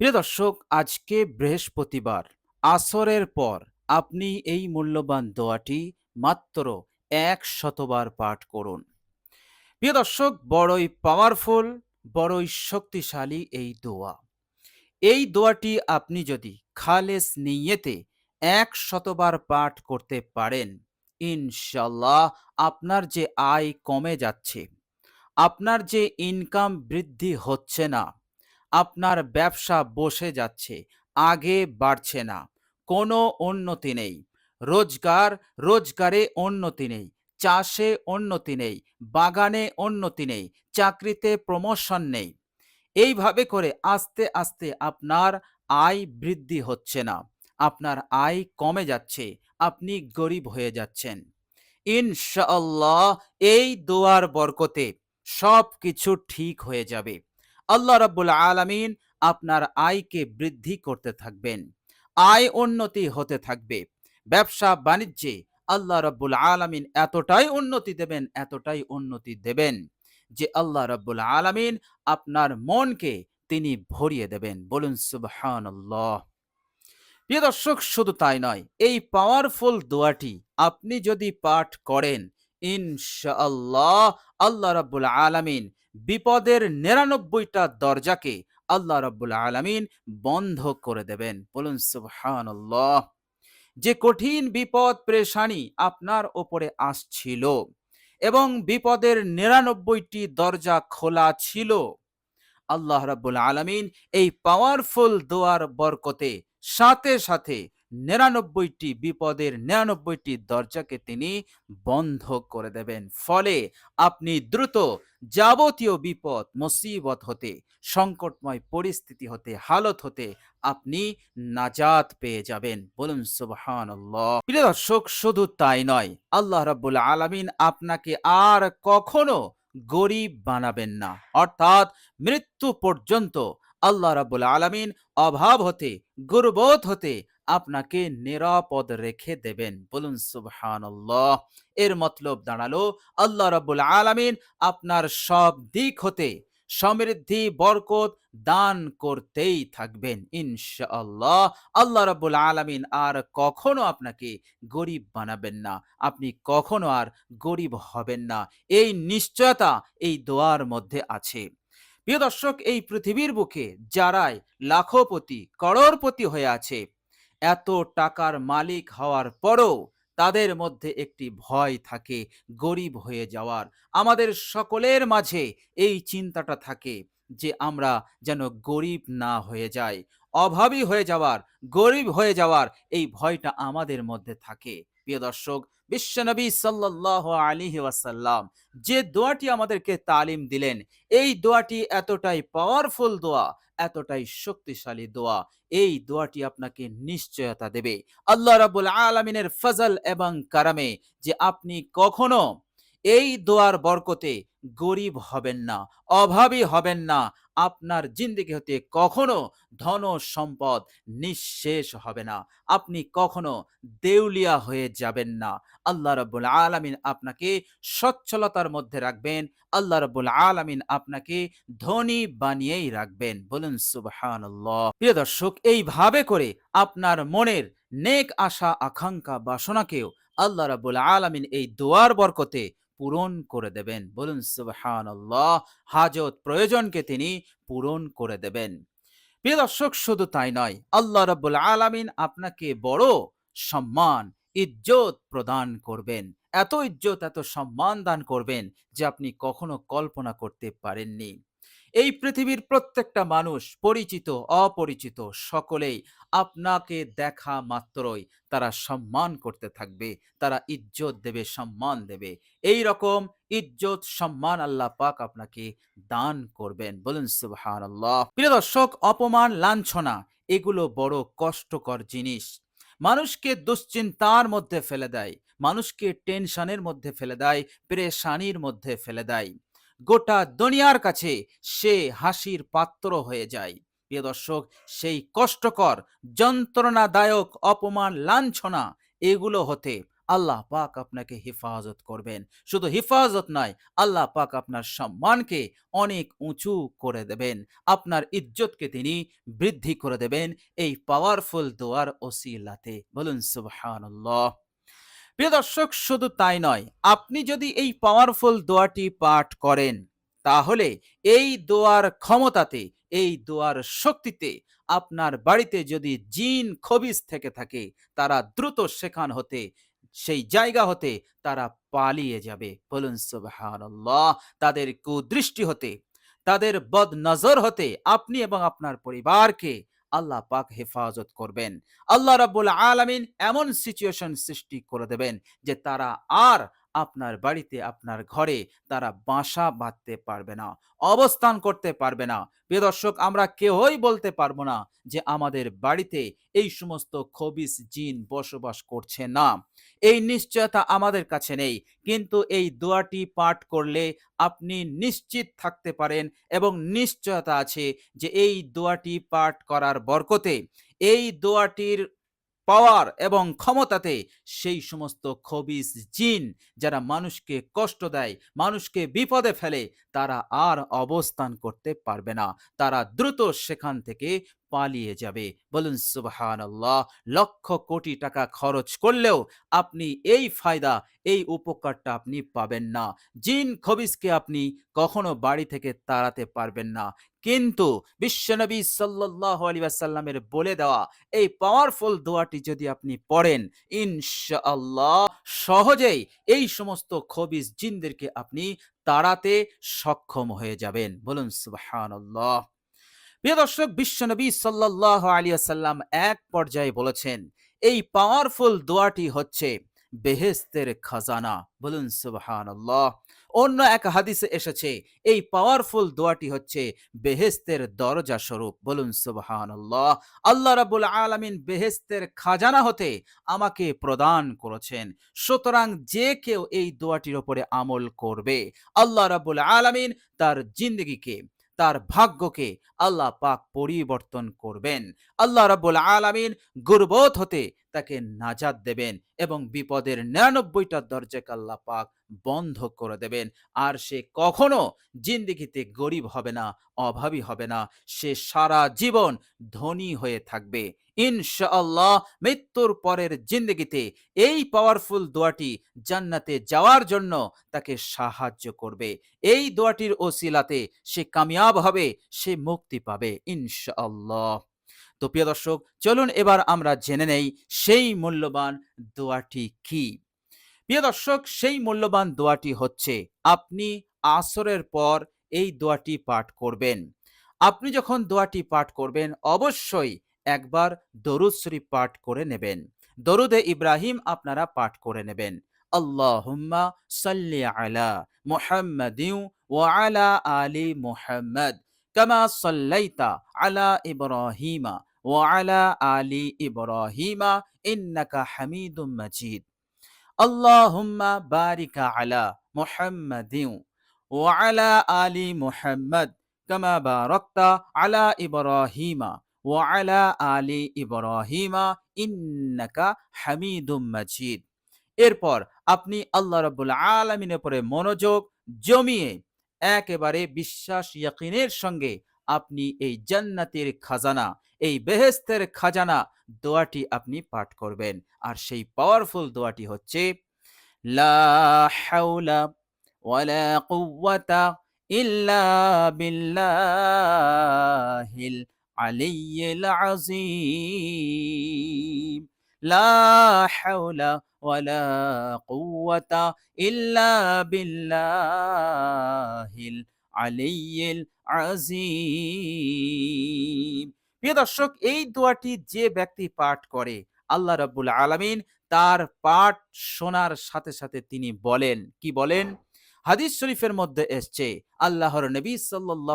প্রিয় দর্শক, আজকে বৃহস্পতিবার, আসরের পর আপনি এই মূল্যবান দোয়াটি মাত্র এক শতবার পাঠ করুন। প্রিয় দর্শক, বড়ই পাওয়ারফুল বড়ই শক্তিশালী এই দোয়া। এই দোয়াটি আপনি যদি খালেস নিয়েতে এক শতবার পাঠ করতে পারেন ইনশাল্লাহ আপনার যে আয় কমে যাচ্ছে, আপনার যে ইনকাম বৃদ্ধি হচ্ছে না আপনার ব্যবসা বসে যাচ্ছে, আগে বাড়ছে না। কোনো উন্নতি নেই। রোজগার, রোজগারে উন্নতি নেই। চাষে উন্নতি নেই। বাগানে উন্নতি নেই। চাকরিতে প্রমোশন নেই। এইভাবে করে আস্তে আস্তে আপনার আয় বৃদ্ধি হচ্ছে না। আপনার আয় কমে যাচ্ছে। আপনি গরিব হয়ে যাচ্ছেন। ইনশাআল্লাহ এই দোয়ার বরকতে সব কিছু ঠিক হয়ে যাবে। আল্লাহ রাব্বুল আলামিন আপনার আয়কে বৃদ্ধি করতে থাকবেন, আয় উন্নতি হতে থাকবে। ব্যবসা বাণিজ্যে আল্লাহ রাব্বুল আলামিন এতটাই উন্নতি দেবেন, এতটাই উন্নতি দেবেন যে আল্লাহ রাব্বুল আলামিন আপনার মনকে তিনি ভরিয়ে দেবেন। বলুন, সুবহানাল্লাহ। প্রিয় দর্শক, শুধু তাই নয়, এই পাওয়ারফুল দোয়াটি আপনি যদি পাঠ করেন, ইনশাআল্লাহ আল্লাহ রাব্বুল আলামিন বিপদের নিরানব্বইটা দরজাকে আল্লাহ রাব্বুল আলামিন বন্ধ করে দেবেন। বলুন, সুবহানাল্লাহ। যে কঠিন বিপদ প্রেশানি আপনার ওপরে আসছিল এবং বিপদের নিরানব্বইটি দরজা খোলা ছিল, আল্লাহ রাব্বুল আলামিন এই পাওয়ারফুল দোয়ার বরকতে সাথে সাথে নিরানব্বইটি বিপদের নিরানব্বইটি দরজাকে তিনি বন্ধ করে দেবেন। ফলে আপনি দ্রুত যাবতীয় বিপদ, মুসিবত হতে, সংকটময় পরিস্থিতি হতে, হালত হতে আপনি নাজাত পেয়ে যাবেন। বলুন সুবহান প্রিয় দর্শক, শুধু তাই নয়, আল্লাহ রাব্বুল আলামিন আপনাকে আর কখনো গরিব বানাবেন না। অর্থাৎ মৃত্যু পর্যন্ত আল্লাহ রাব্বুল আলামিন অভাব হতে গুরবোধ হতে আপনাকে নিরাপদ রেখে দেবেন। বলুন, সুবহানাল্লাহ। এর মতলব দাঁড়াল, আল্লাহ রাব্বুল আলামিন আপনার সব দিক হতে সমৃদ্ধি, বরকত দান করতেই থাকবেন, ইনশাআল্লাহ। আল্লাহ রাব্বুল আলামিন আর কখনো আপনাকে গরিব বানাবেন না। আপনি কখনো আর গরিব হবেন না। এই নিশ্চয়তা, এই দোয়ার মধ্যে আছে। প্রিয় দর্শক, এই পৃথিবীর বুকে যারাই লাখপতি, করোড়পতি হয়ে আছে এত টাকার মালিক হওয়ার পরও তাদের মধ্যে একটি ভয় থাকে, গরিব হয়ে যাওয়ার। আমাদের সকলের মাঝে এই চিন্তাটা থাকে যে আমরা যেন গরিব না হয়ে যাই, অভাবী হয়ে যাওয়ার, গরিব হয়ে যাওয়ার এই ভয়টা আমাদের মধ্যে থাকে। প্রিয় দর্শক বিশ্বনবী সাল্লাহ আলী ওয়াসাল্লাম যে দোয়াটি আমাদেরকে তালিম দিলেন, এই দোয়াটি এতটাই পাওয়ারফুল দোয়া, এতটাই শক্তিশালী দোয়া, এই দোয়াটি আপনাকে নিশ্চয়তা দেবে। আল্লাহ রাবুল আলমিনের ফজল এবং কারামে যে আপনি কখনো এই দোয়ার বরকতে গরিব হবেন না, অভাবী হবেন না, আপনার জিন্দিগি হতে কখনো ধন সম্পদ নিঃশেষ হবে না, আপনি কখনো দেউলিয়া হয়ে যাবেন না, আল্লাহ রব্বুল আলমিন আপনাকে সচ্ছলতার মধ্যে রাখবেন, আল্লাহ রব্বুল আলমিন আপনাকে ধনী বানিয়েই রাখবেন, বলুন সুবহান প্রিয় দর্শক, এইভাবে করে আপনার মনের নেক আশা, আকাঙ্ক্ষা, বাসনাকেও আল্লাহ রাবুল আলমিন এই দোয়ার বরকতে পূরণ করে দেবেন। বলুন সুবহান হাজত প্রয়োজনকে তিনি পূরণ করে দেবেন। প্রিয় দর্শক, শুধু তাই নয়, আল্লাহ রাবুল আলামিন আপনাকে বড় সম্মান, ইজ্জত প্রদান করবেন। এত ইজ্জত, এত সম্মান দান করবেন যে আপনি কখনো কল্পনা করতে পারেননি। এই পৃথিবীর প্রত্যেকটা মানুষ পরিচিত, অপরিচিত, সকলেই আপনাকে দেখা মাত্রই তারা সম্মান করতে থাকবে, তারা ইজ্জত দেবে, সম্মান দেবে। এই রকম ইজ্জত, সম্মান আল্লাহ পাক আপনাকে দান করবেন। বলুন সুবহান আল্লাহ প্রিয় দর্শক, অপমান, লাঞ্ছনা, এগুলো বড় কষ্টকর জিনিস। মানুষকে দুশ্চিন্তার মধ্যে ফেলে দেয়, মানুষকে টেনশনের মধ্যে ফেলে দেয়, প্রেশানির মধ্যে ফেলে দেয়। গোটা দুনিয়ার কাছে সে হাসির পাত্র হয়ে যায়। প্রিয় দর্শক, সেই কষ্টকর, যন্ত্রণাদায়ক অপমান, লাঞ্ছনা, এগুলো হতে আল্লাহ পাক আপনাকে হেফাজত করবেন। শুধু হেফাজত নয়, আল্লাহ পাক আপনার সম্মানকে অনেক উঁচু করে দেবেন। আপনার ইজ্জতকে তিনি বৃদ্ধি করে দেবেন এই পাওয়ারফুল দোয়ার ওসিলাতে। বলুন সুবহানাল্লাহ। প্রিয় দর্শক, শুধু তাই নয়, আপনি যদি এই পাওয়ারফুল দোয়াটি পাঠ করেন, তাহলে এই দোয়ার ক্ষমতাতে, এই দোয়ার শক্তিতে আপনার বাড়িতে যদি জিন খবিস থেকে থাকে, তারা দ্রুত সেখান হতে, সেই জায়গা হতে তারা পালিয়ে যাবে। বলুন সুবহানাল্লাহ, তাদের কুদৃষ্টি হতে, তাদের বদ নজর হতে আপনি এবং আপনার পরিবারকে আল্লাহ পাক হেফাজত করবেন। আল্লাহ রাব্বুল আলামিন এমন সিচুয়েশন সৃষ্টি করে দেবেন যে তারা আর আপনার বাড়িতে, আপনার ঘরে তারা বাসা বাঁধতে পারবে না, অবস্থান করতে পারবে না। প্রিয় আমরা কেউই বলতে পারব না যে আমাদের বাড়িতে এই সমস্ত খবিস জিন বসবাস করছে না। এই নিশ্চয়তা আমাদের কাছে নেই। কিন্তু এই দোয়াটি পাঠ করলে আপনি নিশ্চিত থাকতে পারেন এবং নিশ্চয়তা আছে যে এই দোয়াটি পাঠ করার বরকতে, এই দোয়াটির পাওয়ার এবং ক্ষমতাতে সেই সমস্ত খবিস জিন যারা মানুষকে কষ্ট দেয়, মানুষকে বিপদে ফেলে, তারা আর অবস্থান করতে পারবে না। তারা দ্রুত সেখান থেকে পালিয়ে যাবে। বলুন সুবাহান আল্লাহ লক্ষ কোটি টাকা খরচ করলেও আপনি এই ফায়দা, এই উপকারটা আপনি পাবেন না। জিন খবিসকে আপনি কখনো বাড়ি থেকে তাড়াতে পারবেন না। কিন্তু বিশ্বনবী সাল্লাহ আলী আসাল্লামের বলে দেওয়া এই পাওয়ারফুল দোয়াটি যদি আপনি পড়েন, ইনশাআল্লাহ সহজেই এই সমস্ত খবিস জিনদেরকে আপনি তাড়াতে সক্ষম হয়ে যাবেন। বলুন, সুবহানাল্লাহ। প্রিয় দর্শক বিশ্বনবী সাল্লাহ আলিয়া সাল্লাম এক পর্যায়ে বলেছেন, এই পাওয়ারফুল দোয়াটি হচ্ছে বেহেস্তের খাজানা। বলুন, সুবহানাল্লাহ। অন্য এক হাদিসে এসেছে, এই পাওয়ারফুল দোয়াটি হচ্ছে বেহেস্তের দরজা স্বরূপ। বলুন, সুবহানাল্লাহ। আল্লাহ রাব্বুল আলামিন বেহেস্তের খাজানা হতে আমাকে প্রদান করেছেন। সুতরাং যে কেউ এই দোয়াটির ওপরে আমল করবে, আল্লাহ রাব্বুল আলামিন তার জিন্দগিকে তার ভাগ্যকে আল্লাহ পাক পরিবর্তন করবেন। আল্লাহ রব্বুল আলমিন গুরবোধ হতে তাকে নাজাদ দেবেন। এবং বিপদের নিরানব্বইটা দরজাকে আল্লাহ পাক বন্ধ করে দেবেন। আর সে কখনো জিন্দিগিতে গরিব হবে না, অভাবী হবে না। সে সারা জীবন ধনী হয়ে থাকবে। ইনশাআল্লাহ মৃত্যুর পরের জিন্দগিতে এই পাওয়ারফুল দোয়াটি জান্নাতে যাওয়ার জন্য তাকে সাহায্য করবে। এই দোয়াটির ওসিলাতে সে কামিয়াব হবে, সে মুক্তি পাবে, ইনশাআল্লাহ। তো প্রিয় দর্শক, চলুন এবার আমরা জেনে নেই সেই মূল্যবান দোয়াটি কি। প্রিয় দর্শক, সেই মূল্যবান দোয়াটি হচ্ছে, আপনি আসরের পর এই দোয়াটি পাঠ করবেন। আপনি যখন দোয়াটি পাঠ করবেন, অবশ্যই একবার দরুদ শরীফ পাঠ করে নেবেন। দরুদে ইব্রাহিম আপনারা পাঠ করে নেবেন। আল্লাহুম্মা সাল্লি আলা মুহাম্মাদিউ ওয়া আলা আলি মুহাম্মাদ। কামা সাল্লাইতা আলা ইব্রাহিমা ওয়া আলা আলি ইব্রাহিমা ইন্নাকা হামিদুম মাজিদ। আল্লাহুম্মা বারিকা আলা মুহাম্মাদিউ ওয়া আলা আলি মুহাম্মাদ কামা বারাকতা আলা ইব্রাহিমা ওয়া আলা আলি ইব্রাহিমা ইন্নাকা হামিদুম মাজিদ। এরপর আপনি আল্লাহ রাব্বুল আলামিনের উপরে মনোযোগ জমিয়ে একেবারে বিশ্বাস ইয়াকিনের সঙ্গে আপনি এই জান্নাতের খাজানা, এই বেহেস্তের খাজানা দোয়াটি আপনি পাঠ করবেন। আর সেই পাওয়ারফুল দোয়াটি হচ্ছে, লা হাওলা ওয়ালা ইল্লা লা হাওলা ওয়ালা কুওয়াতা ইল্লা বিল্লাহিল আলিয়্যিল আযীম প্রিয় দর্শক, এই দোয়াটি যে ব্যক্তি পাঠ করে, আল্লাহ রাব্বুল আলামিন তার পাঠ শোনার সাথে সাথে তিনি বলেন, কি বলেন? হাদিস শরীফের মধ্যে এসছে, আল্লাহর নবী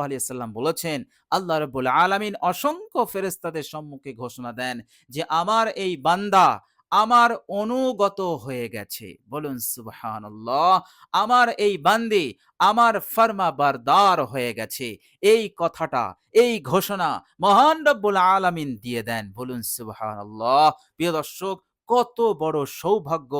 আলাইহি সাল্লাম বলেছেন, আল্লাহ রাব্বুল আলামিন অসংখ্য ফেরেস্তাদের সম্মুখে ঘোষণা দেন যে আমার এই বান্দা আমার অনুগত হয়ে গেছে। বলুন, সুবহানাল্লাহ, আমার এই বান্দি আমার ফার্মা বারদার হয়ে গেছে। এই কথাটা, এই ঘোষণা মহান রব্বুল আলামিন দিয়ে দেন। বলুন, সুবহানাল্লাহ। প্রিয় দর্শক কত বড় সৌভাগ্য,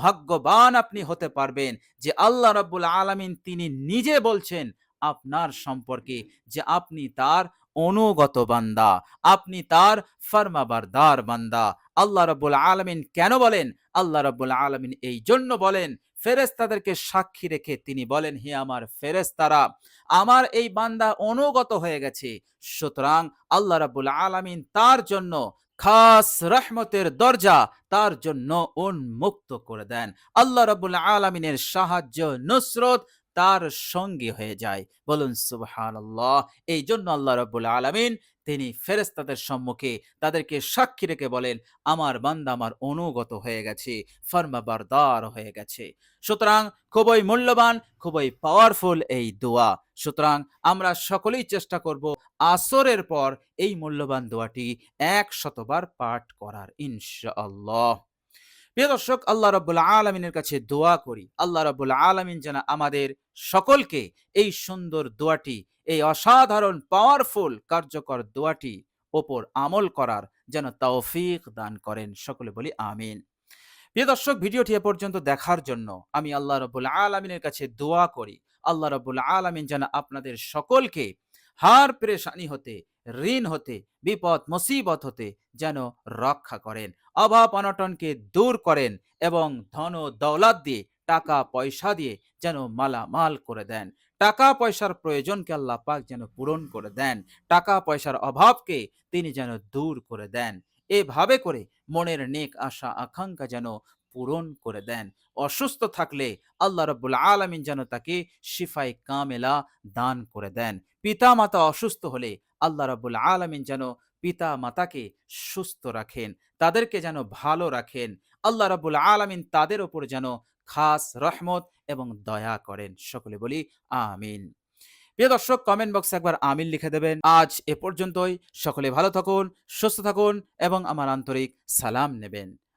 ভাগ্যবান আপনি হতে পারবেন যে আল্লাহ রাব্বুল আলামিন তিনি নিজে বলছেন আপনার সম্পর্কে যে আপনি তার অনুগত বান্দা, আপনি তার ফরমাবারদার বান্দা। আল্লাহ রাব্বুল আলামিন কেন বলেন? আল্লাহ রাব্বুল আলামিন এই জন্য বলেন, ফেরেশতাদেরকে সাক্ষী রেখে তিনি বলেন, হে আমার ফেরেশতারা, আমার এই বান্দা অনুগত হয়ে গেছে। সুতরাং আল্লাহ রাব্বুল আলামিন তার জন্য খাস রহমতের দরজা তার জন্য উন্মুক্ত করে দেন। আল্লাহ রবুল আলমিনের সাহায্য, নুসরত তার সঙ্গী হয়ে যায়। বলুন সুবহানাল্লাহ। এই জন্য আল্লাহ রবুল আলামিন তিনি ফেরেস্তাদের সম্মুখে তাদেরকে সাক্ষী রেখে বলেন, আমার বান্দা আমার অনুগত হয়ে গেছে ফরমাবারদার হয়ে গেছে। সুতরাং খুবই মূল্যবান, খুবই পাওয়ারফুল এই দোয়া। সুতরাং আমরা সকলেই চেষ্টা করব আসরের পর এই মূল্যবান দোয়াটি এক শতবার পাঠ করার, ইনশাআল্লাহ। প্রিয় দর্শক, আল্লাহ রাব্বুল আলামিনের কাছে দোয়া করি। আল্লাহ রাব্বুল আলামিন যেন আমাদের সকলকে এই সুন্দর দোয়াটি, এই অসাধারণ পাওয়ারফুল কার্যকর দোয়াটি ওপর আমল করার যেন তৌফিক দান করেন। সকলে বলি আমিন। প্রিয় দর্শক, ভিডিওটি এ পর্যন্ত দেখার জন্য আমি আল্লাহ রবুল আলমিনের কাছে দোয়া করি। আল্লাহ রবুল আলমিন যেন আপনাদের সকলকে হার পেরেশানি হতে, ঋণ হতে, বিপদ, মুসিবত হতে যেন রক্ষা করেন। অভাব অনটনকে দূর করেন এবং ধন দৌলত দিয়ে, টাকা পয়সা দিয়ে যেন মালামাল করে দেন। টাকা পয়সার প্রয়োজনকে আল্লাহ পাক যেন পূরণ করে দেন। টাকা পয়সার অভাবকে তিনি যেন দূর করে দেন। এভাবে করে মনের নেক আশা, আকাঙ্ক্ষা যেন পূরণ করে দেন। অসুস্থ থাকলে আল্লাহ রব্বুল আলমিন যেন তাকে শিফাই কামেলা দান করে দেন। পিতা মাতা অসুস্থ হলে আল্লাহ রব্বুল আলমিন যেন পিতা মাতাকে সুস্থ রাখেন, তাদেরকে যেন ভালো রাখেন। আল্লাহ রব্বুল আলমিন তাদের ওপর যেন খাস রহমত এবং দয়া করেন। সকলে বলি, আমিন। প্রিয় দর্শক কমেন্ট বক্সে একবার আমিন লিখে দেবেন। আজ এ পর্যন্তই। সকলে ভালো থাকুন, সুস্থ থাকুন এবং আমার আন্তরিক সালাম নেবেন।